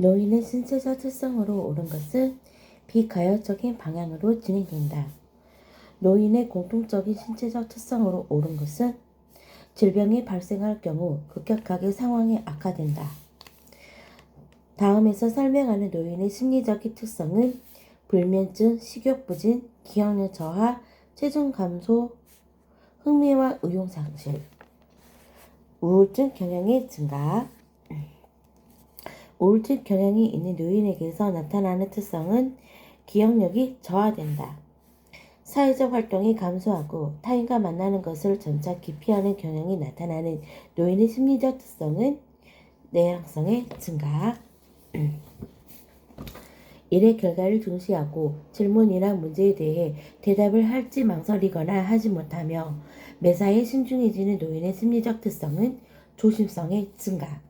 노인의 신체적 특성으로 옳은 것은 비가역적인 방향으로 진행된다. 노인의 공통적인 신체적 특성으로 옳은 것은 질병이 발생할 경우 급격하게 상황이 악화된다. 다음에서 설명하는 노인의 심리적인 특성은 불면증, 식욕 부진, 기억력 저하, 체중 감소, 흥미와 의욕 상실, 우울증 경향의 증가. 우울증 경향이 있는 노인에게서 나타나는 특성은 기억력이 저하된다. 사회적 활동이 감소하고 타인과 만나는 것을 점차 기피하는 경향이 나타나는 노인의 심리적 특성은 내향성의 증가. 일의 결과를 중시하고 질문이나 문제에 대해 대답을 할지 망설이거나 하지 못하며 매사에 신중해지는 노인의 심리적 특성은 조심성의 증가.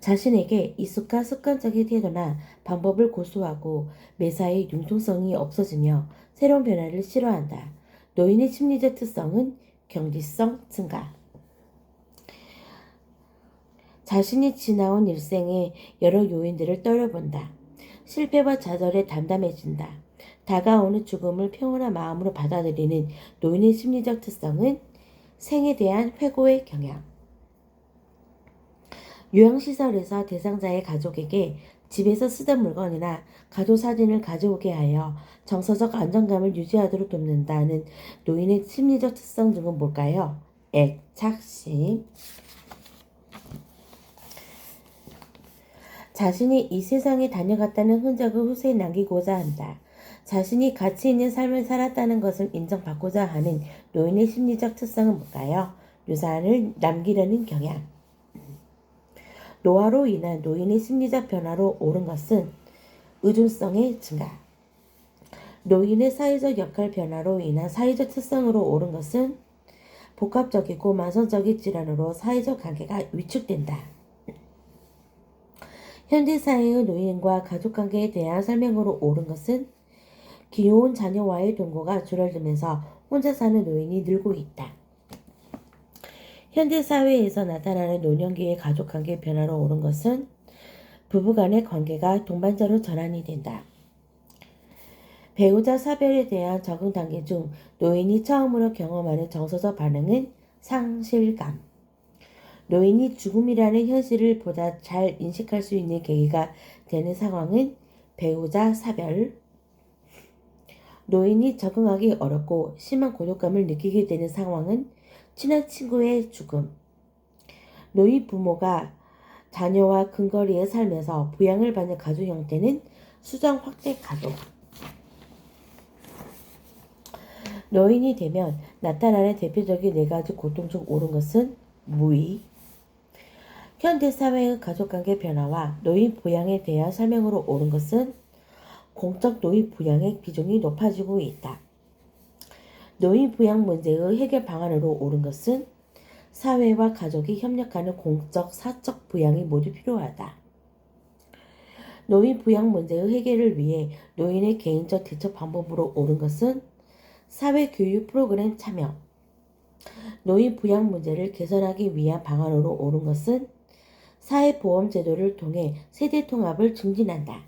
자신에게 익숙한 습관적인 태도나 방법을 고수하고 매사에 융통성이 없어지며 새로운 변화를 싫어한다. 노인의 심리적 특성은 경직성 증가. 자신이 지나온 일생의 여러 요인들을 떠올려본다. 실패와 좌절에 담담해진다. 다가오는 죽음을 평온한 마음으로 받아들이는 노인의 심리적 특성은 생에 대한 회고의 경향. 요양시설에서 대상자의 가족에게 집에서 쓰던 물건이나 가족 사진을 가져오게 하여 정서적 안정감을 유지하도록 돕는다는 노인의 심리적 특성 중은 뭘까요? 애착심. 자신이 이 세상에 다녀갔다는 흔적을 후세에 남기고자 한다. 자신이 가치 있는 삶을 살았다는 것을 인정받고자 하는 노인의 심리적 특성은 뭘까요? 유산을 남기려는 경향. 노화로 인한 노인의 심리적 변화로 옳은 것은 의존성의 증가. 노인의 사회적 역할 변화로 인한 사회적 특성으로 옳은 것은 복합적이고 만성적인 질환으로 사회적 관계가 위축된다. 현대 사회의 노인과 가족 관계에 대한 설명으로 옳은 것은 귀여운 자녀와의 동거가 줄어들면서 혼자 사는 노인이 늘고 있다. 현대 사회에서 나타나는 노년기의 가족 관계 변화로 옳은 것은 부부 간의 관계가 동반자로 전환이 된다. 배우자 사별에 대한 적응 단계 중 노인이 처음으로 경험하는 정서적 반응은 상실감. 노인이 죽음이라는 현실을 보다 잘 인식할 수 있는 계기가 되는 상황은 배우자 사별. 노인이 적응하기 어렵고 심한 고독감을 느끼게 되는 상황은 친한 친구의 죽음. 노인 부모가 자녀와 근거리에 살면서 부양을 받는 가족 형태는 수정 확대 가족. 노인이 되면 나타나는 대표적인 네 가지 고통 중 옳은 것은 무의, 현대 사회의 가족 관계 변화와 노인 부양에 대한 설명으로 옳은 것은 공적 노인 부양의 비중이 높아지고 있다. 노인 부양 문제의 해결 방안으로 옳은 것은 사회와 가족이 협력하는 공적, 사적 부양이 모두 필요하다. 노인 부양 문제의 해결을 위해 노인의 개인적 대처 방법으로 옳은 것은 사회 교육 프로그램 참여. 노인 부양 문제를 개선하기 위한 방안으로 옳은 것은 사회보험 제도를 통해 세대 통합을 증진한다.